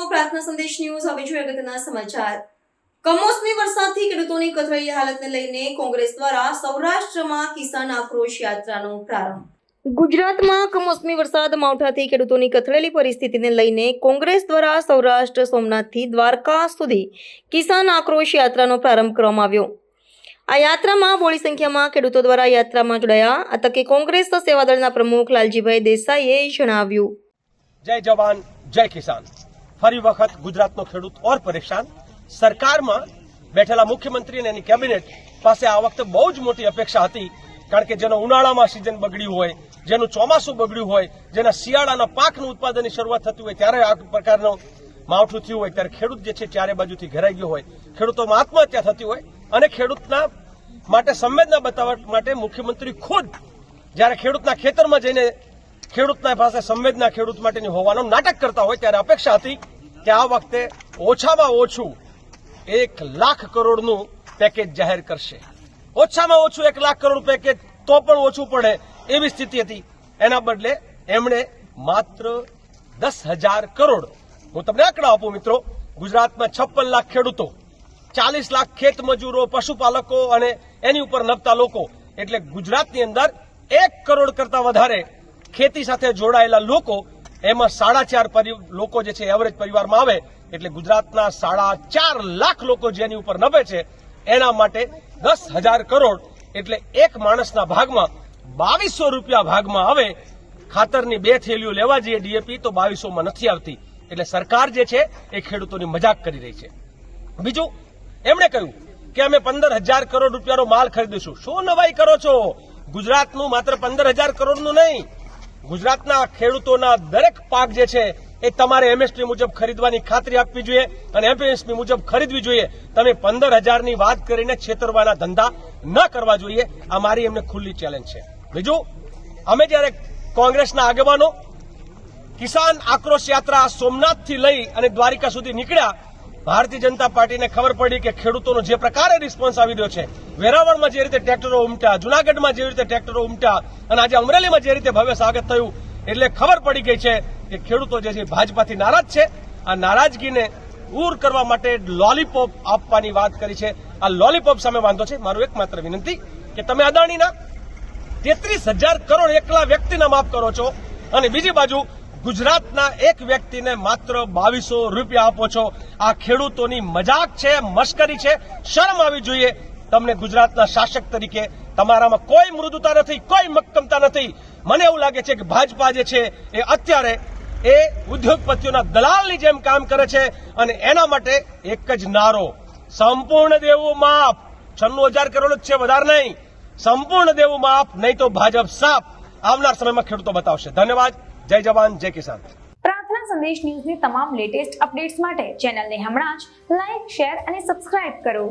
પ્રાર્થના સંદેશ ન્યૂઝ હવે જોઈએ અગત્યના સમાચાર. કમોસમી વરસાદથી ખેડૂતોની કથળેલી હાલતને લઈને કોંગ્રેસ દ્વારા સૌરાષ્ટ્રમાં કિસાન આક્રોશ યાત્રાનો પ્રારંભ. ગુજરાતમાં કમોસમી વરસાદ માવઠાથી ખેડૂતોની કથળેલી પરિસ્થિતિને લઈને કોંગ્રેસ દ્વારા સૌરાષ્ટ્ર સોમનાથથી દ્વારકા સુધી કિસાન આક્રોશ યાત્રાનો પ્રારંભ કરવામાં આવ્યો. આ યાત્રામાં બોળી સંખ્યામાં ખેડૂતો દ્વારા યાત્રામાં જોડાયા. આ તકે કોંગ્રેસ સેવાદળના પ્રમુખ લાલજીભાઈ દેસાઈએ જણાવ્યું. જય જવાન, જય કિસાન. ફરી વખત ગુજરાતનો ખેડૂત ઓર પરેશાન. સરકારમાં બેઠેલા મુખ્યમંત્રી અને એની કેબિનેટ પાસે આ વખતે બહુ જ મોટી અપેક્ષા હતી, કારણ કે જેનો ઉનાળામાં સિઝન બગડ્યું હોય, જેનું ચોમાસું બગડ્યું હોય, જેના શિયાળાના પાકનું ઉત્પાદનની શરૂઆત થતી હોય, ત્યારે આ પ્રકારનો માવઠું થયું હોય, ત્યારે ખેડૂત જે છે ચારે બાજુથી ઘેરાઈ ગયો હોય. ખેડૂતોમાં આત્મહત્યા થતી હોય અને ખેડૂતના માટે સંવેદના બતાવવા માટે મુખ્યમંત્રી ખુદ જ્યારે ખેડૂતના ખેતરમાં જઈને ખેડૂતના પાસે સંવેદના ખેડૂત માટેની હોવાનો નાટક કરતા હોય, ત્યારે અપેક્ષા હતી કે આ વખતે ઓછામાં ઓછું એક લાખ કરોડનું પેકેજ જાહેર કરશે. ઓછામાં ઓછું એક લાખ કરોડ પેકેજ તો પણ ઓછું પડે એવી સ્થિતિ હતી. એના બદલે એમણે માત્ર દસ હજાર કરોડ, હું તમને આંકડા આપું મિત્રો, ગુજરાતમાં છપ્પન લાખ ખેડૂતો, ચાલીસ લાખ ખેત મજૂરો, પશુપાલકો અને એની ઉપર નભતા લોકો, એટલે ગુજરાતની અંદર એક કરોડ કરતા વધારે ખેતી સાથે જોડાયેલા લોકો એમાં સાડા ચાર લોકો જે છે એવરેજ પરિવારમાં આવે, એટલે ગુજરાતના સાડા ચાર લાખ લોકો જેની ઉપર નભે છે, એના માટે દસ હજાર કરોડ, એટલે એક માણસના ભાગમાં બાવીસો રૂપિયા ભાગમાં આવે, ખાતરની બે થેલીઓ લેવા જઈએ ડીએપી, તો બાવીસોમાં નથી આવતી. એટલે સરકાર જે છે, એ ખેડૂતોની મજાક કરી રહી છે. બીજું, એમણે કહ્યું કે અમે પંદર હજાર કરોડ રૂપિયાનો માલ ખરીદીશું. શું નવાઈ કરો છો? ગુજરાતનું માત્ર પંદર હજાર કરોડનું નહીં ગુજરાતના ખેડૂતોના દરેક પાક જે છે એ તમારે એમએસપી મુજબ ખરીદવાની ખાતરી આપવી જોઈએ અને એમએસપી મુજબ ખરીદવી જોઈએ. તમે પંદર હજારની વાત કરીને છેતરવાના ધંધા ન કરવા જોઈએ. આ મારી એમને ખુલ્લી ચેલેન્જ છે. બીજું, અમે જ્યારે કોંગ્રેસના આગેવાનો કિસાન આક્રોશ યાત્રા સોમનાથથી લઈ અને દ્વારિકા સુધી નીકળ્યા ભારતીય જનતા પાર્ટીને ખબર પડી કે ખેડૂતોનો જે પ્રકારે રિસ્પોન્સ આવી રહ્યો છે, વેરાવળમાં જે રીતે ટ્રેક્ટરો ઉમટ્યા, જુનાગઢમાં જે રીતે ટ્રેક્ટરો ઉમટ્યા, અને આજે અમરેલીમાં જે રીતે ભવ્ય સ્વાગત થયું, એટલે ખબર પડી ગઈ છે કે ખેડૂતો જે છે ભાજપાથી નારાજ છે. આ નારાજગીને દૂર કરવા માટે લોલીપોપ આપવાની વાત કરી છે. આ લોલીપોપ સામે વાંધો છે. મારું એકમાત્ર વિનંતી કે તમે અદાણીના તેત્રીસ હજાર કરોડ એકલા વ્યક્તિના માફ કરો છો. અને બીજી બાજુ ગુજરાતના એક વ્યક્તિને માત્ર બાવીસો રૂપિયા આપો છો. આ ખેડૂતોની મજાક છે, મશ્કરી છે. શરમ આવી જોઈએ. તમને ગુજરાતના શાસક તરીકે તમારામાં કોઈ મૃદુતા નથી, કોઈ મક્કમતા નથી. મને એવું લાગે છે કે ભાજપા જે છે એ અત્યારે એ ઉદ્યોગપતિઓના દલાલની જેમ કામ કરે છે અને એના માટે એક જ નારો. સંપૂર્ણ દેવું માફ. છન્નું હજાર કરોડ જ છે, વધારે નહીં. સંપૂર્ણ દેવું માફ, નહીં તો ભાજપ સાફ. આવનાર સમયમાં ખેડૂતો બતાવશે. ધન્યવાદ. જય જવાન, જય કિસાન. પ્રાર્થના સંદેશ ન્યૂઝની તમામ લેટેસ્ટ અપડેટ્સ માટે ચેનલને હમણાં જ લાઈક શેર અને સબસ્ક્રાઇબ કરો.